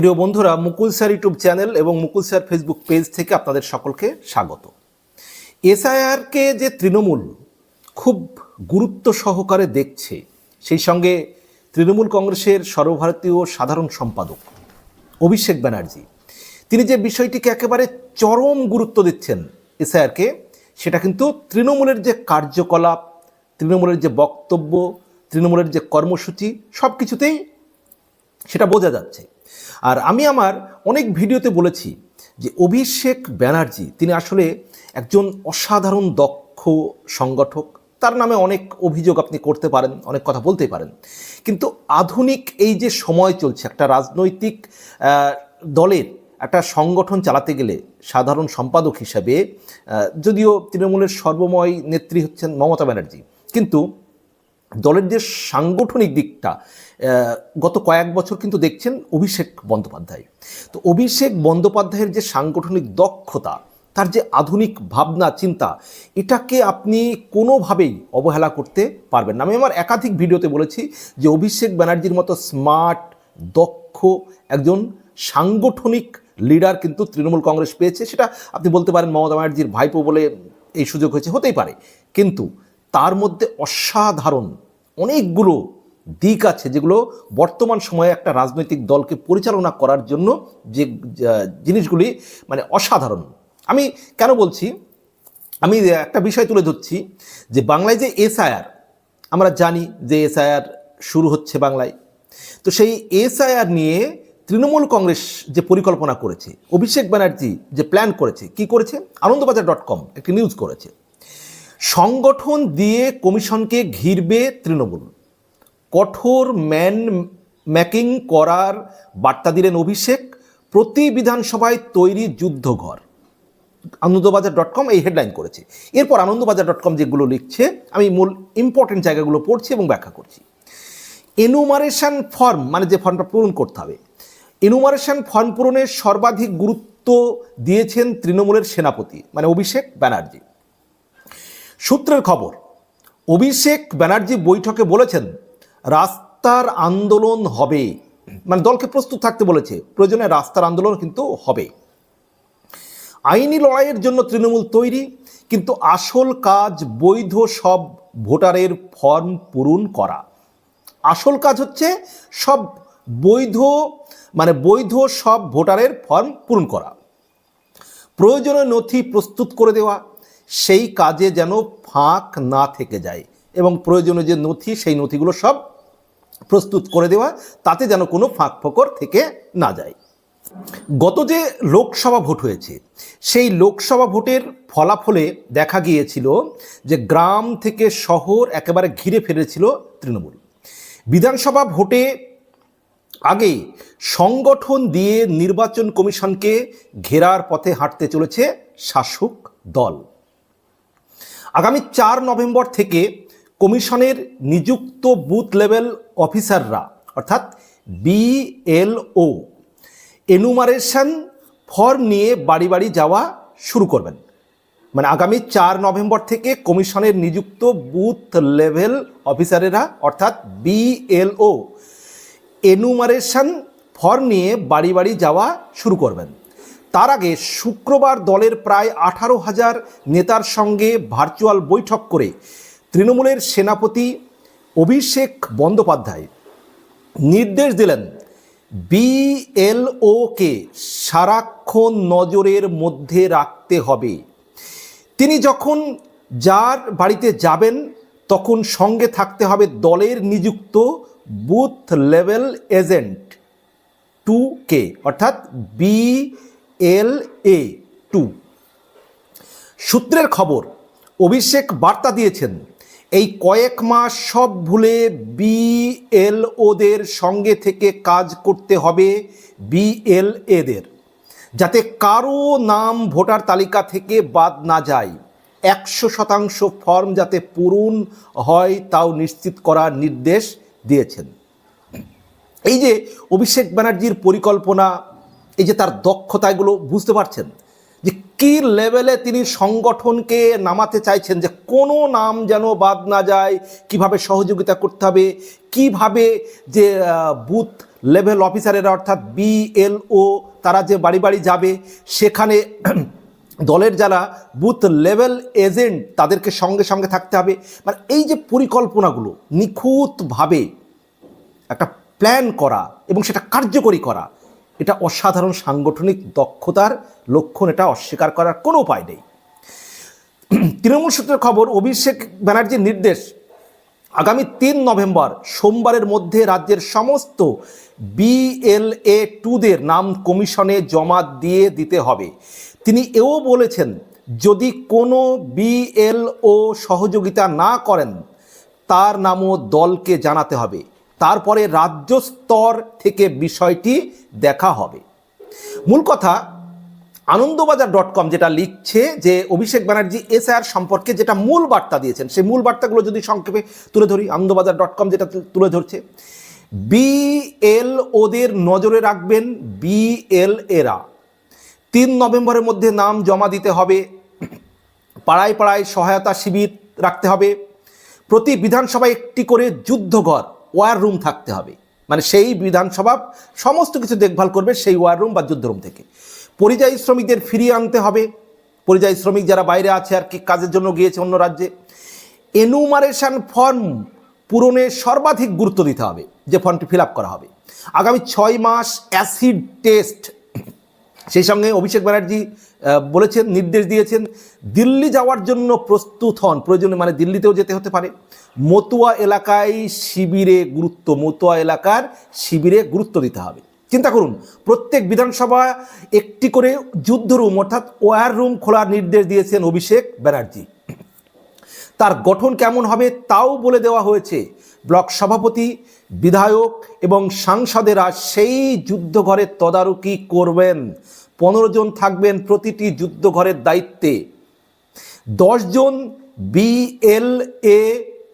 প্রিয় বন্ধুরা, মুকুল sir YouTube channel এবং মুকুল স্যার ফেসবুক পেজ থেকে আপনাদের সকলকে স্বাগত। এসআইআরকে যে তৃণমূল খুব গুরুত্ব সহকারে দেখছে, সেই সঙ্গে তৃণমূল কংগ্রেসের সর্বভারতীয় সাধারণ সম্পাদক অভিষেক ব্যানার্জি, তিনি যে বিষয়টিকে একেবারে চরম গুরুত্ব দিচ্ছেন এসআইআরকে সেটা কিন্তু তৃণমূলের যে কার্যকলাপ, তৃণমূলের যে বক্তব্য, তৃণমূলের যে কর্মসূচি সব কিছুতেই সেটা বোঝা যাচ্ছে। আর আমি আমার অনেক ভিডিওতে বলেছি যে অভিষেক ব্যানার্জি, তিনি আসলে একজন অসাধারণ দক্ষ সংগঠক। তার নামে অনেক অভিযোগ আপনি করতে পারেন, অনেক কথা বলতেই পারেন। কিন্তু আধুনিক এই যে সময় চলছে, একটা রাজনৈতিক দলের একটা সংগঠন চালাতে গেলে সাধারণ সম্পাদক হিসাবে যদিও তৃণমূলের সর্বময় নেত্রী হচ্ছেন মমতা ব্যানার্জি। কিন্তু দলের যে সাংগঠনিক দিকটা গত কয়েক বছর কিন্তু দেখছেন অভিষেক বন্দ্যোপাধ্যায়। তো অভিষেক বন্দ্যোপাধ্যায়ের যে সাংগঠনিক দক্ষতা, তার যে আধুনিক ভাবনা, চিন্তা, এটাকে আপনি কোনোভাবেই অবহেলা করতে পারবেন না। আমি আমার একাধিক ভিডিওতে বলেছি যে অভিষেক ব্যানার্জির মতো স্মার্ট, দক্ষ একজন সাংগঠনিক লিডার কিন্তু তৃণমূল কংগ্রেস পেয়েছে। সেটা আপনি বলতে পারেন মমতা ব্যানার্জির ভাইপো বলে এই সুযোগ হয়েছে, হতেই পারে। কিন্তু তার মধ্যে অসাধারণ অনেকগুলো দিক আছে যেগুলো বর্তমান সময়ে একটা রাজনৈতিক দলকে পরিচালনা করার জন্য যে জিনিসগুলি মানে অসাধারণ। আমি কেন বলছি? আমি একটা বিষয় তুলে ধরছি যে বাংলায় যে এসআইআর, আমরা জানি যে এসআইআর শুরু হচ্ছে বাংলায়। তো সেই এসআইআর নিয়ে তৃণমূল কংগ্রেস যে পরিকল্পনা করেছে, অভিষেক ব্যানার্জি যে প্ল্যান করেছে, কি করেছে? আনন্দবাজার ডট কম, একটি নিউজ করেছে। সংগঠন দিয়ে কমিশনকে ঘিরবে তৃণমূল। কঠোর ম্যান ম্যাকিং করার বার্তা দিলেন অভিষেক। প্রতি বিধানসভায় তৈরি যুদ্ধঘর। আনন্দবাজার ডট কম এই হেডলাইন করেছে। এরপর আনন্দবাজার ডট কম যেগুলো লিখছে, আমি মূল ইম্পর্টেন্ট জায়গাগুলো পড়ছি এবং ব্যাখ্যা করছি। এনুমারেশন ফর্ম মানে যে ফর্মটা পূরণ করতে হবে। এনুমারেশন ফর্ম পূরণের সর্বাধিক গুরুত্ব দিয়েছেন তৃণমূলের সেনাপতি মানে অভিষেক ব্যানার্জি। সূত্রের খবর, অভিষেক ব্যানার্জি বৈঠকে বলেছেন, রাস্তার আন্দোলন হবে। মানে দলকে প্রস্তুত থাকতে বলেছে, প্রয়োজনে রাস্তার আন্দোলন কিন্তু হবে। আইনি লড়াইয়ের জন্য তৃণমূল তৈরি, কিন্তু আসল কাজ বৈধ সব ভোটারের ফর্ম পূরণ করা। আসল কাজ হচ্ছে সব বৈধ মানে বৈধ সব ভোটারের ফর্ম পূরণ করা। প্রয়োজনীয় নথি প্রস্তুত করে দেওয়া সেই কাজে যেন ফাঁক না থেকে যায় এবং প্রয়োজনীয় যে নথি, সেই নথিগুলো সব প্রস্তুত করে দেওয়া, তাতে যেন কোনো ফাঁক ফোকর থেকে না যায়। গত যে লোকসভা ভোট হয়েছে, সেই লোকসভা ভোটের ফলাফলে দেখা গিয়েছিল যে গ্রাম থেকে শহর একেবারে ঘিরে ফেলেছিল তৃণমূল। বিধানসভা ভোটে আগে সংগঠন দিয়ে নির্বাচন কমিশনকে ঘেরার পথে হাঁটতে চলেছে শাসক দল। আগামী চার নভেম্বর থেকে কমিশনের নিযুক্ত বুথ লেভেল অফিসাররা, অর্থাৎ বিএলও এনুমারেশন ফর্ম নিয়ে বাড়ি বাড়ি যাওয়া শুরু করবেন। মানে আগামী চার নভেম্বর থেকে কমিশনের নিযুক্ত বুথ লেভেল অফিসারেরা, অর্থাৎ বিএলও এনুমারেশন ফর্ম নিয়ে বাড়ি বাড়ি যাওয়া শুরু করবেন। তার আগে শুক্রবার দলের প্রায় আঠারো হাজার নেতার সঙ্গে ভার্চুয়াল বৈঠক করে তৃণমূলের সেনাপতি অভিষেক বন্দ্যোপাধ্যায় নির্দেশ দিলেন বিএলওকে সারাক্ষণ নজরের মধ্যে রাখতে হবে। তিনি যখন যার বাড়িতে যাবেন, তখন সঙ্গে থাকতে হবে দলের নিযুক্ত বুথ লেভেল এজেন্ট টু কে, অর্থাৎ বি এল এ টু। সূত্রের খবর, অভিষেক বার্তা দিয়েছেন, এই কয়েক মাস সব ভুলে বিএলওদের সঙ্গে থেকে কাজ করতে হবে বিএলএদের, যাতে কারও নাম ভোটার তালিকা থেকে বাদ না যায়। একশো শতাংশ ফর্ম যাতে পূরণ হয় তাও নিশ্চিত করার নির্দেশ দিয়েছেন। এই যে অভিষেক ব্যানার্জির পরিকল্পনা এই যে তার দক্ষতা এগুলো বুঝতে পারছেন যে কি লেভেলে তিনি সংগঠনকে নামাতে চাইছেন, যে কোনো নাম যেন বাদ না যায়, কীভাবে সহযোগিতা করতে হবে, কীভাবে যে বুথ লেভেল অফিসারেরা অর্থাৎ বিএলও তারা যে বাড়ি বাড়ি যাবে, সেখানে দলের যারা বুথ লেভেল এজেন্ট তাদেরকে সঙ্গে সঙ্গে থাকতে হবে। মানে এই যে পরিকল্পনাগুলো নিখুঁতভাবে একটা প্ল্যান করা এবং সেটা কার্যকরী করা এটা অসাধারণ সাংগঠনিক দক্ষতার লক্ষণ, এটা অস্বীকার করার কোনো উপায় নেই। তৃণমূল সূত্রের খবর, অভিষেক ব্যানার্জির নির্দেশ, আগামী তিন নভেম্বর, সোমবারের মধ্যে রাজ্যের সমস্ত বিএলএ টুদের নাম কমিশনে জমা দিয়ে দিতে হবে। তিনি এও বলেছেন, যদি কোনো বিএলও সহযোগিতা না করেন, তার নামও দলকে জানাতে হবে। তারপরে রাজ্য স্তর থেকে বিষয়টি দেখা হবে। মূল কথা, আনন্দবাজার ডট কম যেটা লিখছে যে, অভিষেক ব্যানার্জি এসআইআর সম্পর্কে যেটা মূল বার্তা দিয়েছেন, সেই মূল বার্তাগুলো যদি সংক্ষেপে তুলে ধরি, আনন্দবাজার ডট কম যেটা তুলে ধরছে বিএল ওদের নজরে রাখবেন বিএল এরা তিন নভেম্বরের মধ্যে নাম জমা দিতে হবে, পাড়ায় পাড়ায় সহায়তা শিবির রাখতে হবে, প্রতি বিধানসভায় একটি করে যুদ্ধঘর ওয়ার রুম থাকতে হবে। মানে সেই বিধানসভা সমস্ত কিছু দেখভাল করবে সেই ওয়ার রুম বা যুদ্ধ রুম থেকে। পরিযায়ী শ্রমিকদের ফিরিয়ে আনতে হবে। পরিযায়ী শ্রমিক যারা বাইরে আছে আর কি কাজের জন্য গিয়েছে অন্য রাজ্যে। এনুমারেশন ফর্ম পূরণে সর্বাধিক গুরুত্ব দিতে হবে। যে ফর্মটি ফিল করা হবে। আগামী ছয় মাস অ্যাসিড টেস্ট সেই সঙ্গে অভিষেক ব্যানার্জি বলেছেন, নির্দেশ দিয়েছেন, দিল্লি যাওয়ার জন্য প্রস্তুত হন। প্রয়োজনে মানে দিল্লিতেও যেতে হতে পারে। মতুয়া এলাকায় শিবিরে গুরুত্ব, মতুয়া এলাকার শিবিরে গুরুত্ব দিতে হবে। চিন্তা করুন, প্রত্যেক বিধানসভা একটি করে যুদ্ধ রুম, অর্থাৎ ওয়ার রুম খোলার নির্দেশ দিয়েছেন অভিষেক ব্যানার্জি। তার গঠন কেমন হবে তাও বলে দেওয়া হয়েছে। ব্লক সভাপতি, বিধায়ক এবং সাংসদেরা সেই যুদ্ধঘরের তদারকি করবেন। পনেরো জন থাকবেন প্রতিটি যুদ্ধঘরের দায়িত্বে। দশজন বিএলএ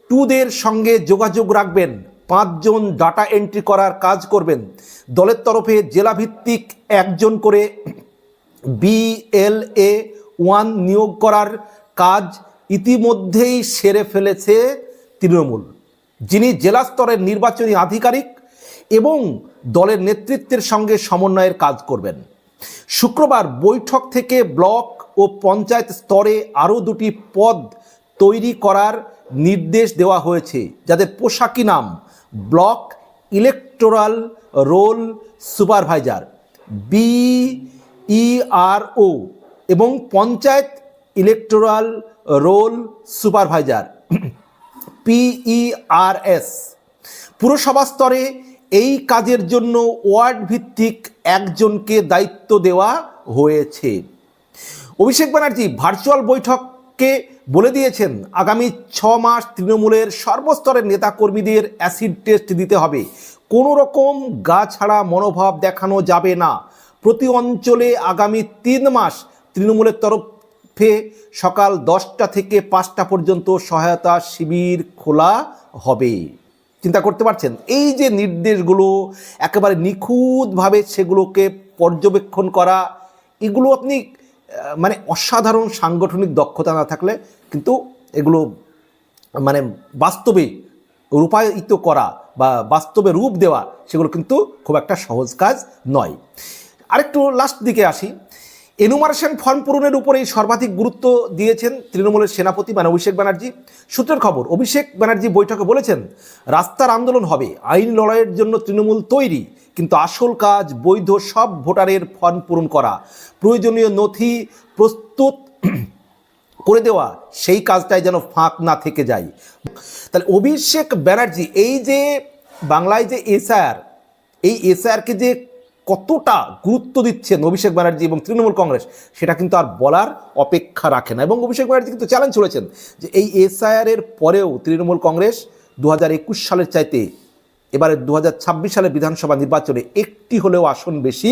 টুদের সঙ্গে যোগাযোগ রাখবেন। পাঁচজন ডাটা এন্ট্রি করার কাজ করবেন। দলের তরফে জেলাভিত্তিক একজন করে বিএলএ ওয়ান নিয়োগ করার কাজ ইতিমধ্যেই সেরে ফেলেছে তৃণমূল। যিনি জেলা স্তরের নির্বাচনী আধিকারিক এবং দলের নেতৃত্বের সঙ্গে সমন্বয়ের কাজ করবেন। শুক্রবার বৈঠক থেকে ব্লক ও পঞ্চায়েত স্তরে আরও দুটি পদ তৈরি করার নির্দেশ দেওয়া হয়েছে, যাদের পোশাকি নাম block electoral roll supervisor BERO এবং panchayat electoral roll supervisor. PERS পুরসভা স্তরে এই কাজের জন্য ওয়ার্ড ভিত্তিক একজনকে দায়িত্ব দেওয়া হয়েছে। অভিষেক ব্যানার্জি ভার্চুয়াল বৈঠককে বলে দিয়েছেন, আগামী ছ মাস তৃণমূলের সর্বস্তরের নেতাকর্মীদের অ্যাসিড টেস্ট দিতে হবে। কোনো রকম গা ছাড়া মনোভাব দেখানো যাবে না। প্রতি অঞ্চলে আগামী তিন মাস তৃণমূলের তরফে সকাল দশটা থেকে পাঁচটা পর্যন্ত সহায়তা শিবির খোলা হবে। চিন্তা করতে পারছেন? এই যে নির্দেশগুলো, একেবারে নিখুঁতভাবে সেগুলোকে পর্যবেক্ষণ করা, এগুলো আপনি মানে অসাধারণ সাংগঠনিক দক্ষতা না থাকলে কিন্তু এগুলো মানে বাস্তবে রূপায়িত করা বা বাস্তবে রূপ দেওয়া, সেগুলো কিন্তু খুব একটা সহজ কাজ নয়। আরেকটু লাস্ট দিকে আসি। এনুমারেশন ফর্ম পূরণের উপরেই সর্বাধিক গুরুত্ব দিয়েছেন তৃণমূলের সেনাপতি মানে অভিষেক ব্যানার্জি। সূত্রের খবর, অভিষেক ব্যানার্জি বৈঠকে বলেছেন, রাস্তার আন্দোলন হবে, আইন লড়াইয়ের জন্য তৃণমূল তৈরি, কিন্তু আসল কাজ বৈধ সব ভোটারের ফর্ম পূরণ করা। প্রয়োজনীয় নথি প্রস্তুত করে দেওয়া, সেই কাজটাই যেন ফাঁক না থেকে যায়। তাহলে অভিষেক ব্যানার্জি, এই যে বাংলায় যে এসআর, এই এসআরকে যে কতটা গুরুত্ব দিচ্ছেন অভিষেক ব্যানার্জি এবং তৃণমূল কংগ্রেস, সেটা কিন্তু আর বলার অপেক্ষা রাখে না। এবং অভিষেক ব্যানার্জি কিন্তু চ্যালেঞ্জ ছড়েছেন যে এই এসআইআরের পরেও তৃণমূল কংগ্রেস দু হাজার একুশ সালের চাইতে এবারে দু সালের বিধানসভা নির্বাচনে একটি হলেও আসন বেশি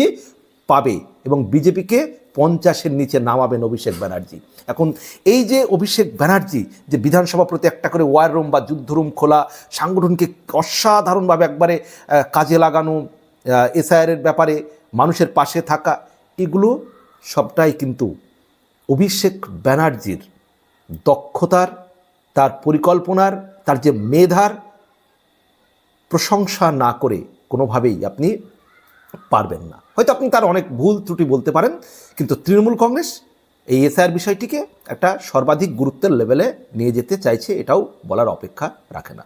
পাবে এবং বিজেপিকে পঞ্চাশের নিচে নামাবেন অভিষেক ব্যানার্জি। এখন এই যে অভিষেক ব্যানার্জি যে বিধানসভা প্রতি একটা করে ওয়ার রুম বা যুদ্ধ রুম খোলা, সাংগঠনকে অসাধারণভাবে একবারে কাজে লাগানো এসআইআরের ব্যাপারে মানুষের পাশে থাকা, এগুলো সবটাই কিন্তু অভিষেক ব্যানার্জির দক্ষতার, তার পরিকল্পনার, তার যে মেধার প্রশংসা না করে কোনোভাবেই আপনি পারবেন না। হয়তো আপনি তার অনেক ভুল ত্রুটি বলতে পারেন, কিন্তু তৃণমূল কংগ্রেস এই এসআইআর বিষয়টিকে একটা সর্বাধিক গুরুত্বের লেভেলে নিয়ে যেতে চাইছে, এটাও বলার অপেক্ষা রাখে না।